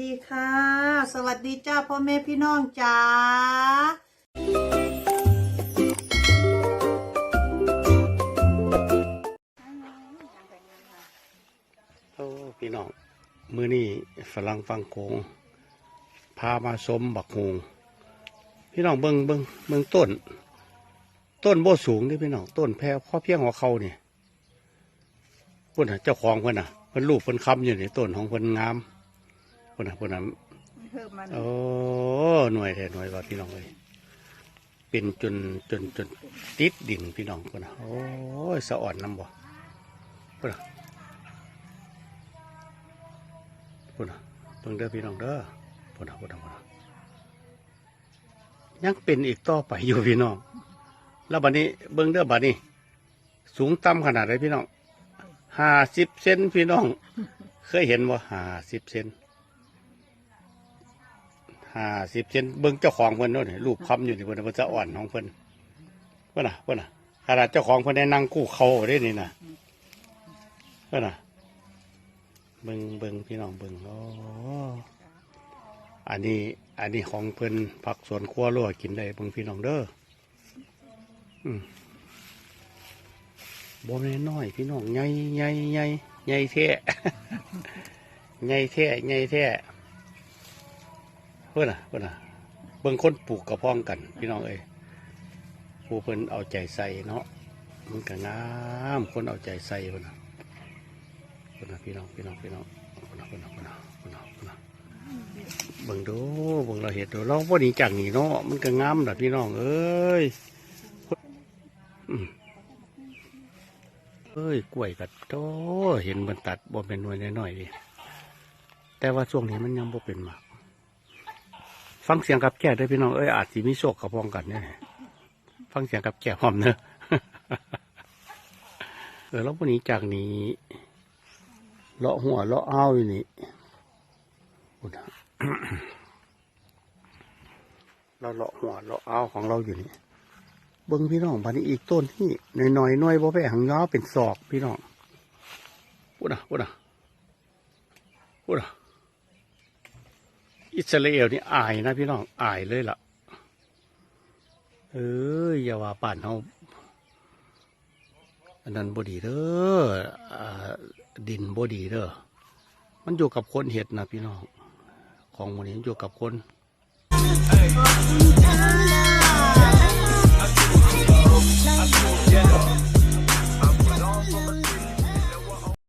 ดีค่ะ สวัสดีจ้าพ่อแม่พี่น้องจ้าโอ้พี่น้อง มือนี่ฝรั่งฟังโขงพามาสมบักฮงพี่น้องเบิงเบิงเบิงต้น ต้นโบสูงนี่พี่น้อง ต้นแพรพ่อเพียงหัวเขาเนี่ยเพิ่นน่ะเจ้าของเพิ่นน่ะเพิ่นรูปเพิ่นคำอยู่ในต้นของเพิ่นงาม พิ่นน่ะเพิ่นน่ะเพิ่มมันโอ้หน่วยแท้หน่วยว่าพี่น้องเลยเป็นจนจนจนติดดินพี่น้องเพิ่นน่ะโอ้ยสะอ่อนน้ำบ่เพิ่นน่ะพุ่นน่ะเบิ่งเด้อพี่น้องเด้อพุ่นน่ะพุ่นน่ะพุ่นน่ะยังเป็นอีกต่อไปอยู่พี่น้อง แล้วบัดนี้เบิ่งเด้อบัดนี้ สูงต่ำขนาดไหนพี่น้องห้าสิบเซนพี่น้อง เคยเห็นว่าห้าสิบเซน ห้าสิบเซนเบิ่งเจ้าของเพิ่นโน่นรูปคำอยู่นี่เพิ่นเพิ่นจะอ่อนของเพิ่นเพิ่นน่ะเพิ่นน่ะขนาดเจ้าของเพิ่นได้นั่งคู่เขาได้นี่น่ะเพิ่นน่ะเบิงเบิงพี่น้องเบิงโอ้อันนี้อันนี้ของเพิ่นผักสวนครัวรั่วกินได้เบิงพี่น้องเด้ออืมบ่แม่นน้อยพี่น้องใหญ่ใหญ่ใหญ่ใหญ่แท้ใหญ่แท้ใหญ่แท้ เพื่อนน่ะเพื่อนน่ะเบิ่งคนปลูกกระพ้องกัน พี่น้องเอ้ยผู้เพิ่นเอาใจใส่เนาะมันก็งามคนเอาใจใส่เพิ่นน่ะคนนะพี่น้องพี่น้องพี่น้องคนนะคนนะคนนะคนนะคนนะเบิ่งดูเบิ่งเราเห็ดดูเราพอดีจากนี่เนาะมันก็งามแบบพี่น้องเอ้ยเอ้ยกล้วยกัดโตเห็นมันตัดบ่เป็นหน่วยน้อยๆดิแต่ว่าช่วงนี้มันยังบ่เป็นมาก ฟังเสียงกับแก่ด้วยพี่น้องเอ้ยอาจสิมีโชคกับพ้องกันเนี่ยฟังเสียงกับแก่หอมเนอะเออแล้วพอนี้จากนี้เลาะหัวเลาะอ้าวอยู่นี่พูดนะเราเลาะหัวเลาะอ้าวของเราอยู่นี่เบิ้งพี่น้องพันนี้อีกต้นที่หน่อยหน่อยน่อยบ่แพ้หางยาเป็นศอกพี่น้องพูดนะพูดนะพูดนะ อิสราเอลนี่อายนะพี่น้องอายเลยล่ะ เอออย่าว่าป่านเฮาอันนั้นบดีเด้ออดินบดีเด้อมันอยู่กับคนเห็ดนะพี่น้อง ของมันนี้อยู่กับคน Hey.